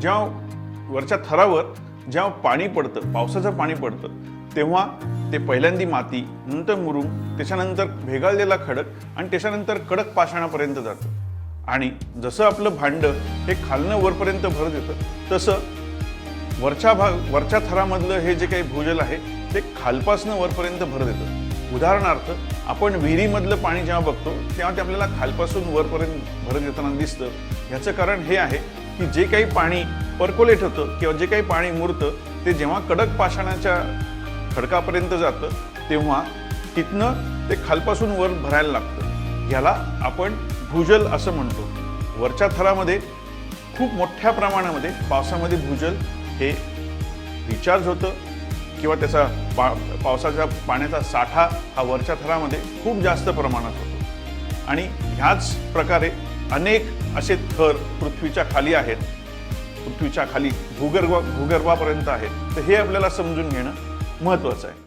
जेव्हा वरच्या थरावर जेव्हा पाणी पडतं पावसाचं पाणी पडतं तेव्हा ते पहिल्यांदी माती नंतर मुरुम त्याच्यानंतर भेगाळलेला खडक आणि त्याच्यानंतर कडक पाषाणापर्यंत जातं. आणि जसं आपलं भांडं हे खालनं वरपर्यंत भरत येतं तसं वरच्या भाग वरच्या थरामधलं हे जे काही भूजल आहे ते खालपासनं वरपर्यंत भरत येतं उदाहरणार्थ आपण विहिरीमधलं पाणी जेव्हा बघतो तेव्हा ते आपल्याला खालपासून वरपर्यंत भरत येताना दिसतं. ह्याचं कारण हे आहे की जे काही पाणी पर्कोलेट होतं किंवा जे काही पाणी मुरतं ते जेव्हा कडक पाषाणाच्या खडकापर्यंत जातं तेव्हा तिथनं ते खालपासून वर भरायला लागतं. ह्याला आपण भूजल असं म्हणतो. वरच्या थरामध्ये खूप मोठ्या प्रमाणामध्ये पावसामध्ये भूजल हे रिचार्ज होतं किंवा त्याचा पा पावसाच्या पाण्याचा साठा हा वरच्या थरामध्ये खूप जास्त प्रमाणात होतो. आणि ह्याच प्रकारे अनेक असे थर पृथ्वीच्या खाली आहेत. पृथ्वीच्या खाली भूगर्भ भूगर्भापर्यंत आहेत. तर हे आपल्याला समजून घेणं महत्त्वाचं आहे.